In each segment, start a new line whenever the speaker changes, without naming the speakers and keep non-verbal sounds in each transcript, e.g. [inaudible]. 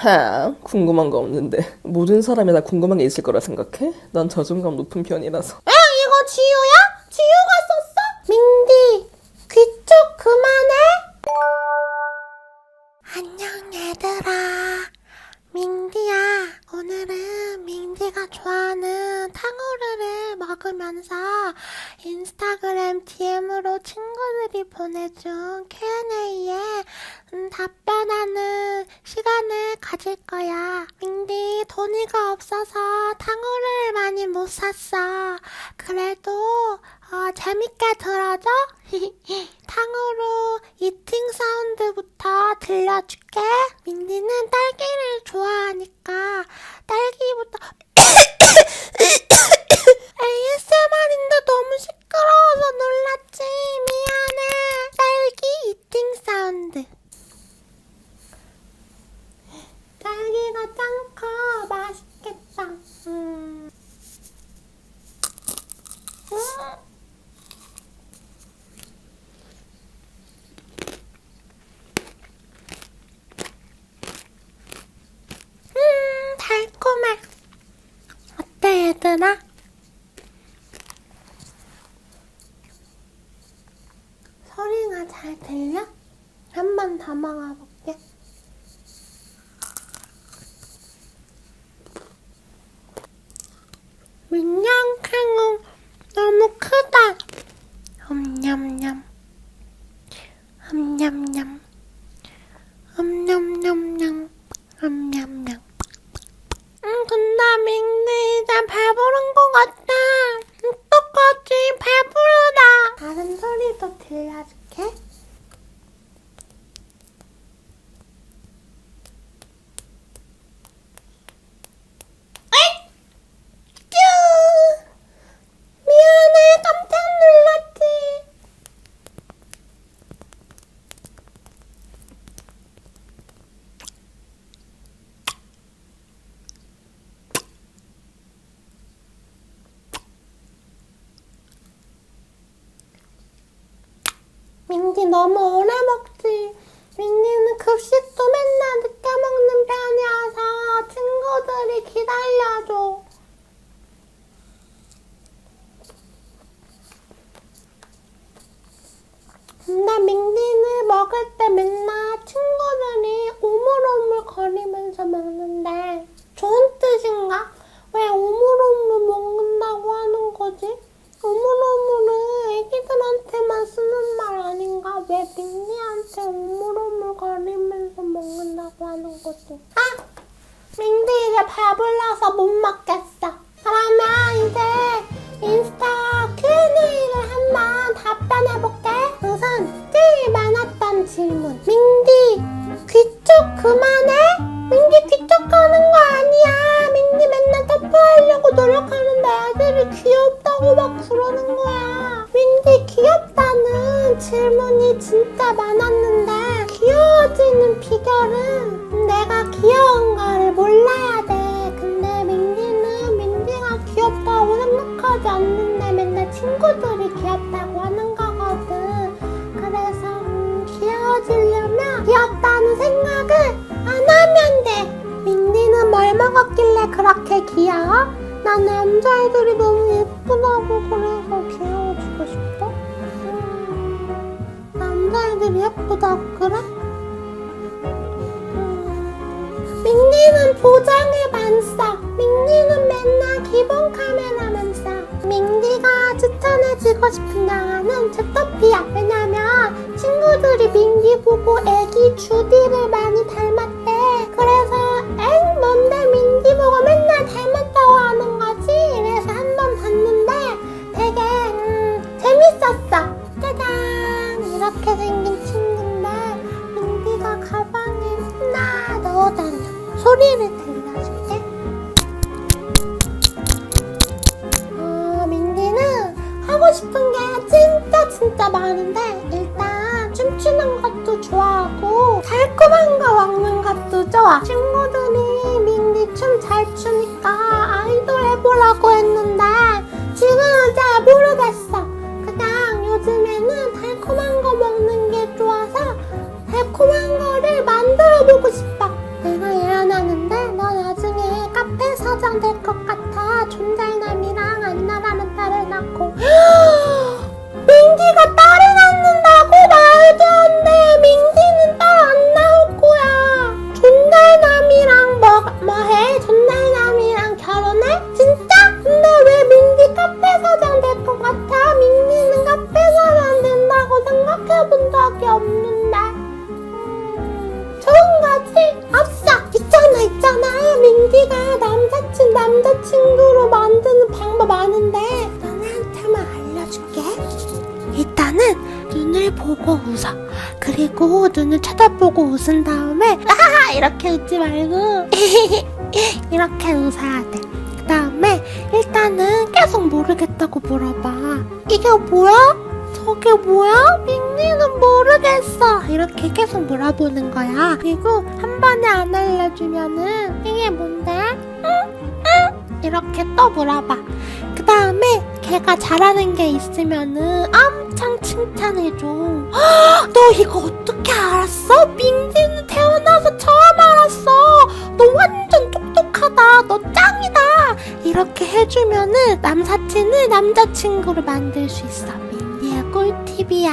하, 궁금한 거 없는데 모든 사람이 다 궁금한 게 있을 거라 생각해? 난 자존감 높은 편이라서
에? 이거 지우야? 지우가 썼어? 민디, 귀쪽 그만해? 안녕, 얘들아. 민디야, 오늘은 민디가 좋아하는 탕후루를 먹으면서 인스타그램 DM으로 친구들이 보내준 Q&A에 음, 답변하는 시간을 가질 거야. 민디, 돈이가 없어서 탕후루를 많이 못 샀어. 그래도 어, 재밌게 들어줘? [laughs] 탕후루 이팅 사운드부터 들려줄게. 민디는 딸기를 좋아하니까 딸기부터 [coughs] ASMR인데 너무 시끄러워서 놀랐지. 미안해. 딸기 이팅 사운드. 딸기가 짱 커. 맛있겠다. 음. 음. 음, 달콤해. 어때, 얘들아? 소리가 잘 들려? 한 번 더 먹어볼게. 민냥캥은 너무 크다. 냠냠냠. 냠냠냠. 냠냠냠냠. 냠냠냠. 응, 근데 민니 이제 배부른 것 같아. 어떡하지? 배부르다. 다른 소리도 들려줄게. 에이! 쭈! 미안해, 깜짝 놀랐지. 민지 너무 오래 먹지. 민지는 급식도 맨날 늦게 먹는 편이어서 친구들이 기다려줘. 근데 민지는 먹을 때 맨날 친구들이 오물오물 거리면서 먹는데 좋은 뜻인 질문. 민디 귀쪽 그만해? 민디 귀쪽 하는 거 아니야. 민디 맨날 터프하려고 노력하는데 애들이 귀엽다고 막 그러는 거야. 민디 귀엽다는 질문이 진짜 많았는데 귀여워지는 비결은 내가 귀여운 거를 몰라야 돼. 근데 민디는 민디가 귀엽다고 생각하지 않는데 맨날 친구들이 귀엽다고 하는 거거 귀엽다는 생각을 안 하면 돼. 민디는 뭘 먹었길래 그렇게 귀여워? 난 남자애들이 너무 예쁘다고 그래서 귀여워지고 싶어. 음, 남자애들이 예쁘다고 그래? 민니는 보정을 안 써. 민니는 맨날 기본 카메라만 써. 민디가 추천해주고 싶은 영화는 주토피아. 왜냐면 친구들이 민디 보고 애기 주디를 많이 닮았대. 춤추는 것도 좋아하고 달콤한 거 먹는 것도 좋아. 친구들이 민디 춤잘 추니까 아이돌 해보라고 했는데 지금은 잘 모르겠어. 그냥 요즘에는 달콤한 거 먹는 게 좋아서 달콤한 거를 만들어 보고 싶어. 보고 웃어. 그리고 눈을 쳐다보고 웃은 다음에 아하하 이렇게 웃지 말고 [laughs] 이렇게 웃어야 돼. 그 다음에 일단은 계속 모르겠다고 물어봐. 이게 뭐야? 저게 뭐야? 민니는 모르겠어. 이렇게 계속 물어보는 거야. 그리고 한 번에 안 알려주면은 이게 뭔데? 응? 응? 이렇게 또 물어봐. 그 다음에 걔가 잘하는 게 있으면은 엄청 칭찬해줘. 헉, [gasps] 너 이거 어떻게 알았어? 민지는 태어나서 처음 알았어. 너 완전 똑똑하다. 너 짱이다. 이렇게 해주면은 남사친을 남자친구로 만들 수 있어. 민지의 꿀팁이야.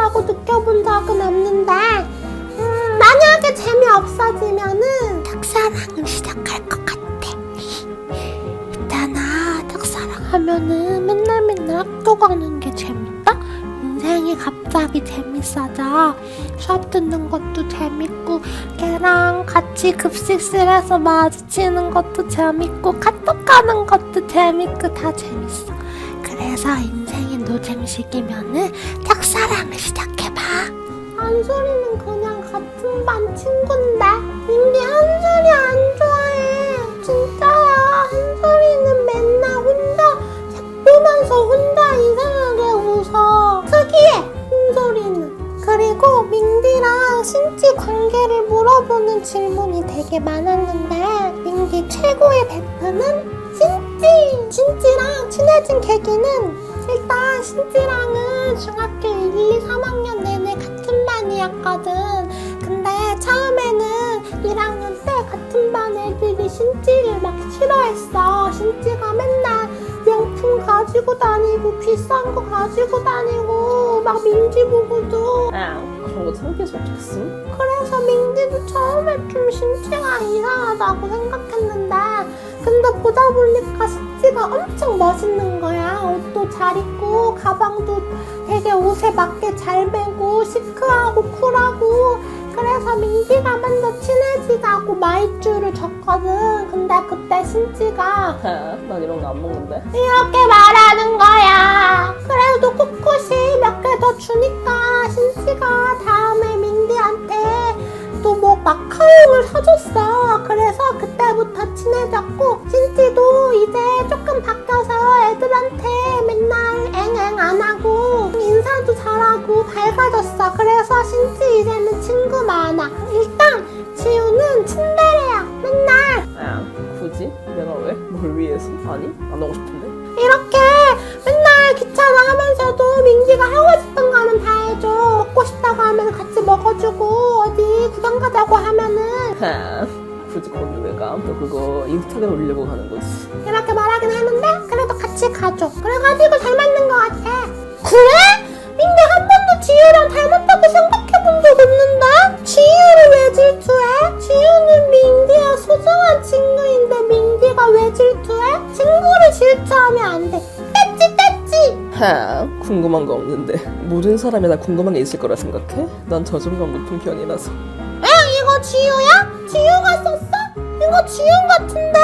노잼시계라고 느껴본 적은 없는데, 음, 만약에 재미없어지면은 짝사랑을 시작할 것 같아. 있잖아, 짝사랑 하면은 맨날 맨날 학교 가는 게 재밌다? 인생이 갑자기 재밌어져. 수업 듣는 것도 재밌고, 걔랑 같이 급식실에서 마주치는 것도 재밌고, 카톡 가는 것도 재밌고, 다 재밌어. 그래서 인생 이 노잼식이면은 짝사랑을 시작해봐. 한솔이는 그냥 같은 반 친구인데, 민기 한솔이 안 좋아해. 진짜야. 한솔이는 맨날 혼자 책 보면서 혼자 이상하게 웃어. 특이해, 한솔이는. 그리고 민디랑 신지 관계를 물어보는 질문이 되게 많았는데, 민디 최고의 베프는 신지! 신지랑 친해진 계기는 일단 신지랑은 중학교 1, 2, 3학년 내내 같은 반이었거든. 근데 처음에는 1학년 때 같은 반 애들이 신지를 막 싫어했어. 신지가 맨날 명품 가지고 다니고 비싼 거 가지고 다니고 막 민지 보고도.
아, 그런 거 창피해서 어떡했음?
그래서 민기도 처음에 좀 신지가 이상하다고 생각했는데 근데 보다 보니까 신지가 엄청 멋있는 거야. 옷도 잘 입고 가방도 되게 옷에 맞게 잘 메고 시크하고 쿨하고 그래서 민기가 먼저 친해지자고 마이쮸를 줬거든 근데 그때 신지가
아, [laughs] 난 이런 거 안 먹는데.
이렇게 말하는 거야. 그래도 코코시 몇 개 더 주니까 신지가 다음에 민디한테 또 뭐 마카롱을 사줬어. 그래서 그때부터 친해졌고 신지도 이제 조금 바뀌어서 애들한테 맨날 앵앵 안 하고 인사도 잘하고 밝아졌어. 그래서 신지 이제는 친 구 많아. 일단 지우는 츤데레야. 맨날
아, 굳이? 내가 왜? 뭘 위해서? 아니, 안 하고 싶은데.
이렇게 맨날 귀찮아 하면서도 민기가 하고 싶은 거는 다 해줘. 먹고 싶다고 하면 같이 먹어주고 어디 구경 가자고 하면은
하, 굳이 거기 왜 가? 너 그거 인스타에 올리려고 가는 거지.
이렇게 말하긴 하는데 그래도 같이 가줘. 그래가지고 잘 맞는 것 같아. 그래? 민기 한 번도 지유 질투해? 지유는 민기의 소중한 친구인데 민기가 왜 질투해? 친구를 질투하면 안 돼. 떼찌 떼찌!
하, 궁금한 거 없는데. 모든 사람이 다 궁금한 게 있을 거라 생각해? 난 자존감 높은 편이라서.
에? 이거 지우야? 지우가 썼어? 이거 지우 같은데?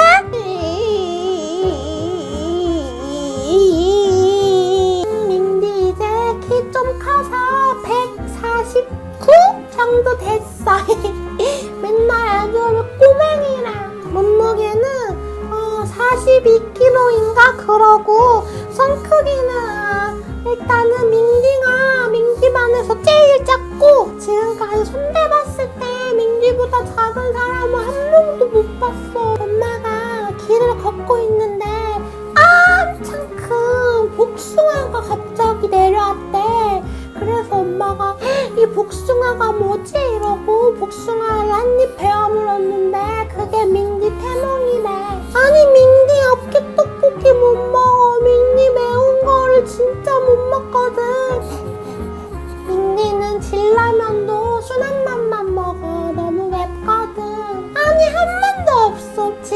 민디 이제 키 좀 커서 149 정도 됐어. [laughs] 42kg인가 그러고 손 크기는 일단은 민기가 민기 반에서 제일 작고 지금까지 손대봤을 때 민기보다 작은 사람은 한 명도 못 봤어. 엄마가 길을 걷고 있는데 엄청 큰복 복숭아가 갑자기 내려왔대. 그래서 엄마가 이 복숭아가 뭐지? 이러고 복숭아를 한 입 베어 물었는데 그게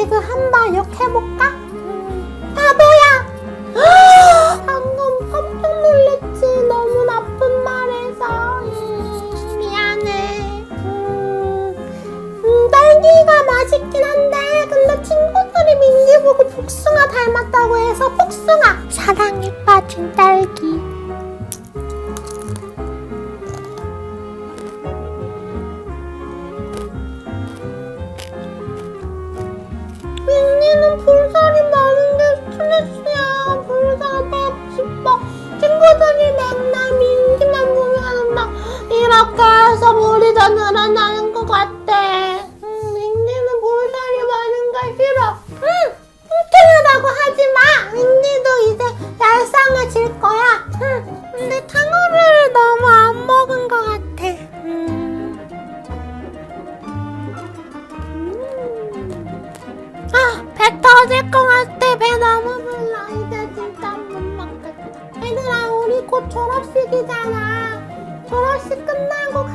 지금 한번 욕해볼까? 음. 바보야. 방금 깜짝 놀랐지. 너무 나쁜 말해서. 음, 미안해. 음, 음, 딸기가 맛있긴 한데, 근데 친구들이 민지 보고 복숭아 닮았다고 해서 복숭아. 사랑에 빠진 딸기. 이렇게 해서 머리가 늘어나는 것 같대. 음, 민기는 볼살이 많은 게 싫어. 응, 뚱뚱하다고 하지 마. 민기도 이제 얄쌍해질 거야. 응, 근데 탕후루를 너무 안 먹은 것 같아. 음. 아, 배 터질 것 같아. 배 너무 불러. 이제 진짜 못 먹겠다. 얘들아, 우리 곧 졸업식이잖아. 끝나고